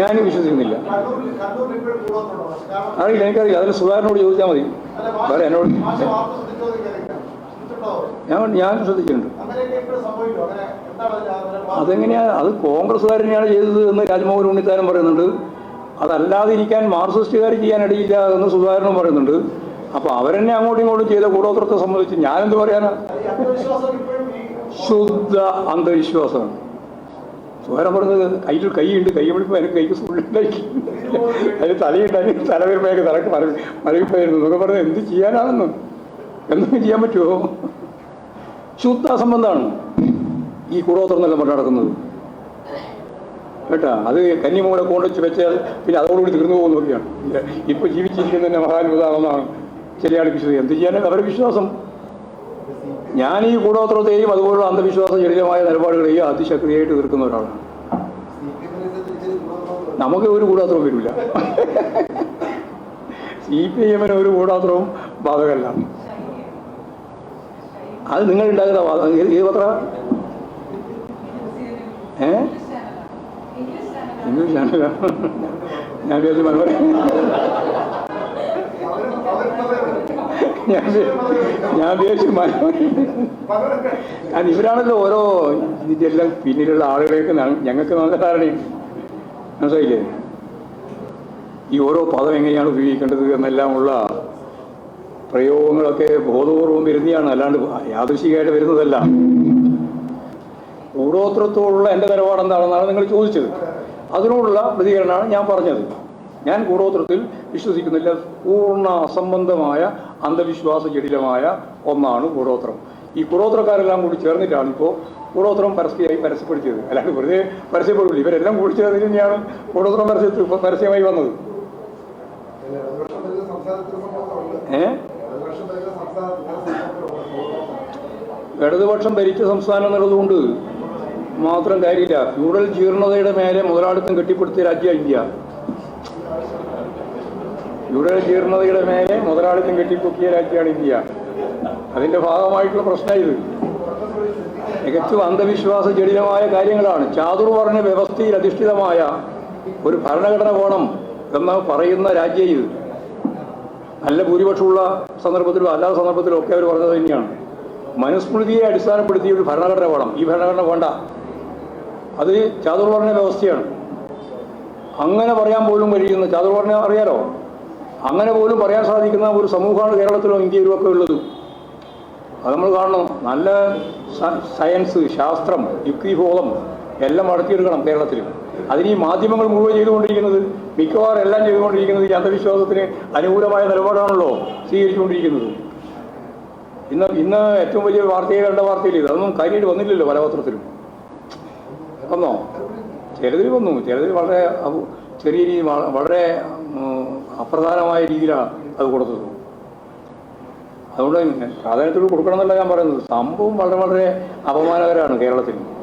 ഞാൻ വിശ്വസിക്കുന്നില്ല. അറിയില്ല എനിക്കറിയില്ല. അതിന് സുധാകരനോട് ചോദിച്ചാൽ മതി. വേറെ എന്നോട്? ഞാൻ ഞാൻ ശ്രദ്ധിച്ചിട്ടുണ്ട്. അതെങ്ങനെയാണ് അത് കോൺഗ്രസ്സുകാരനെയാണ് ചെയ്തത് എന്ന് രാജ്മോഹൻ ഉണ്ണിത്താനും പറയുന്നുണ്ട്. അതല്ലാതെ ഇരിക്കാൻ മാർക്സിസ്റ്റുകാർ ചെയ്യാനിടയില്ല എന്ന് സുധാകരനും പറയുന്നുണ്ട്. അപ്പോൾ അവരെന്നെ അങ്ങോട്ടും ഇങ്ങോട്ടും ചെയ്ത കൂടോത്രത്തെ സംബന്ധിച്ച് ഞാനെന്ത് പറയാനാ? ശുദ്ധ അന്ധവിശ്വാസമാണ്. സുധാകരൻ പറഞ്ഞത് കയ്യിൽ കൈയുണ്ട്. കൈ വിളിപ്പോൾ കൈക്ക് സുള്ളുണ്ടാക്കി അതിന് തലയുണ്ടായി തല വരുമ്പോഴേക്ക് തലക്ക് മറവി മറവിപ്പോയിരുന്നു എന്നൊക്കെ പറഞ്ഞത് എന്ത് ചെയ്യാനാണെന്ന്? എന്തൊക്കെ ചെയ്യാൻ പറ്റുമോ ശുദ്ധ അസംബന്ധമാണ് ഈ കൂടോത്രം നല്ല പറഞ്ഞ് നടക്കുന്നത്. കേട്ടാ? അത് കന്നിമൂല കൊണ്ടുവച്ച് വെച്ചാൽ പിന്നെ അതോടുകൂടി തീർന്നു പോകുന്നൊക്കെയാണ് ഇപ്പൊ ജീവിച്ചിരിക്കുന്നതിന്റെ മഹാത്ഭുതമാണെന്നാണ് ശരിയാണ് ആൾ വിശ്വസിക്കുന്നത് എന്ത് ചെയ്യാനും അവരുടെ വിശ്വാസം. ഞാൻ ഈ കൂടോത്രത്തെയും അതുപോലുള്ള അന്ധവിശ്വാസ ജടിലമായ നിലപാടുകളെയും അതിശക്തിയായിട്ട് എതിർക്കുന്ന ഒരാളാണ്. നമുക്ക് ഒരു കൂടാത്രവും വരില്ല. സി പി എമ്മിന് ഒരു കൂടാത്രവും ബാധകമല്ല. അത് നിങ്ങൾ ഉണ്ടാക്കുന്ന വാദം ഏത് പത്ര? ഏ? English channel. ഞാൻ വിചാരിച്ചു ഞാൻ ഞാൻ വിചാരിച്ചു ഇവരാണല്ലോ ഓരോ ഇതിന്റെല്ലാം പിന്നിലുള്ള ആളുകളെയൊക്കെ ഞങ്ങൾക്ക് നല്ല ധാരണയുണ്ട് മനസ്സിലായില്ലേ? ഈ ഓരോ പദം എങ്ങനെയാണ് ഉപയോഗിക്കേണ്ടത് എന്നെല്ലാമുള്ള പ്രയോഗങ്ങളൊക്കെ ബോധപൂർവം വരുന്നതാണ്. അല്ലാണ്ട് യാദൃശികമായിട്ട് വരുന്നതല്ല. കൂടോത്രത്തോടുള്ള എന്റെ നിലപാട് എന്താണെന്നാണ് നിങ്ങൾ ചോദിച്ചത്. അതിനോടുള്ള പ്രതികരണമാണ് ഞാൻ പറഞ്ഞത്. ഞാൻ കൂടോത്രത്തിൽ വിശ്വസിക്കുന്നില്ല. പൂർണ അസംബന്ധമായ അന്ധവിശ്വാസ ജടിലമായ ഒന്നാണ് കൂടോത്രം ഈ കുടോത്രക്കാരെല്ലാം കൂടി ചേർന്നിട്ടാണ് ഇപ്പോൾ കുടോത്രം പരസ്യമായി പരസ്യപ്പെടുത്തിയത്. അല്ലാണ്ട് വെറുതെ പരസ്യപ്പെടില്ല ഇവരെല്ലാം കൂടി ചേർന്നിട്ട് തന്നെയാണ് കുടോത്രം പരസ്യത്തിൽ പരസ്യമായി വന്നത്. ഏ? ഇടതുപക്ഷം ഭരിച്ച സംസ്ഥാനം എന്നുള്ളതുകൊണ്ട് മാത്രം കാര്യമില്ല. ഫ്യൂഡൽ ജീർണതയുടെ മേലെ മുതലാളിത്തം കെട്ടിപ്പടുത്തിയ രാജ്യ ഇന്ത്യ. ഫ്യൂഡൽ ജീർണതയുടെ മേലെ മുതലാളിത്തം കെട്ടിപ്പൊക്കിയ രാജ്യമാണ് ഇന്ത്യ. അതിന്റെ ഭാഗമായിട്ടുള്ള പ്രശ്നം ഇത് തികച്ചും അന്ധവിശ്വാസ ജടിലമായ കാര്യങ്ങളാണ്. ചാതുർ പറഞ്ഞ വ്യവസ്ഥയിൽ അധിഷ്ഠിതമായ ഒരു ഭരണഘടന വേണം എന്ന് പറയുന്ന രാജ്യം ഇത് നല്ല ഭൂരിപക്ഷമുള്ള സന്ദർഭത്തിലും അല്ലാത്ത സന്ദർഭത്തിലും ഒക്കെ അവർ പറഞ്ഞത് തന്നെയാണ്. മനുസ്മൃതിയെ അടിസ്ഥാനപ്പെടുത്തിയ ഒരു ഭരണഘടന വേണം ഈ ഭരണഘടന വേണ്ട. അത് ചാതുർ പറഞ്ഞ വ്യവസ്ഥയാണ്. അങ്ങനെ പറയാൻ പോലും കഴിയുന്ന ചാതുർവർണ അറിയാലോ? അങ്ങനെ പോലും പറയാൻ സാധിക്കുന്ന ഒരു സമൂഹമാണ് കേരളത്തിലോ ഇന്ത്യയിലും ഒക്കെ ഉള്ളത്. അത് നമ്മൾ കാണണം. നല്ല സയൻസ് ശാസ്ത്രം യുക്തിബോധം എല്ലാം വളർത്തിയെടുക്കണം കേരളത്തിൽ അതിന് ഈ മാധ്യമങ്ങൾ മുഴുവൻ ചെയ്തുകൊണ്ടിരിക്കുന്നത് മിക്കവാറും എല്ലാം ചെയ്തുകൊണ്ടിരിക്കുന്നത് ഈ അന്ധവിശ്വാസത്തിന് അനുകൂലമായ നിലപാടാണല്ലോ സ്വീകരിച്ചുകൊണ്ടിരിക്കുന്നത്. ഇന്ന് ഇന്ന് ഏറ്റവും വലിയ വാർത്തയെ കണ്ട വാർത്തയിൽ അതൊന്നും കാര്യമായിട്ട് വന്നില്ലല്ലോ പലപത്രത്തിലും. വന്നോ? ചിലതിൽ വന്നു ചിലതിൽ വളരെ ചെറിയ രീതി വളരെ അപ്രധാനമായ രീതിയിലാണ് അത് കൊടുത്തത്. അതുകൊണ്ട് പ്രാധാന്യത്തോട് കൊടുക്കണം എന്നല്ല ഞാൻ പറയുന്നത്. സംഭവം വളരെ വളരെ അപമാനകരമാണ് കേരളത്തിൽ.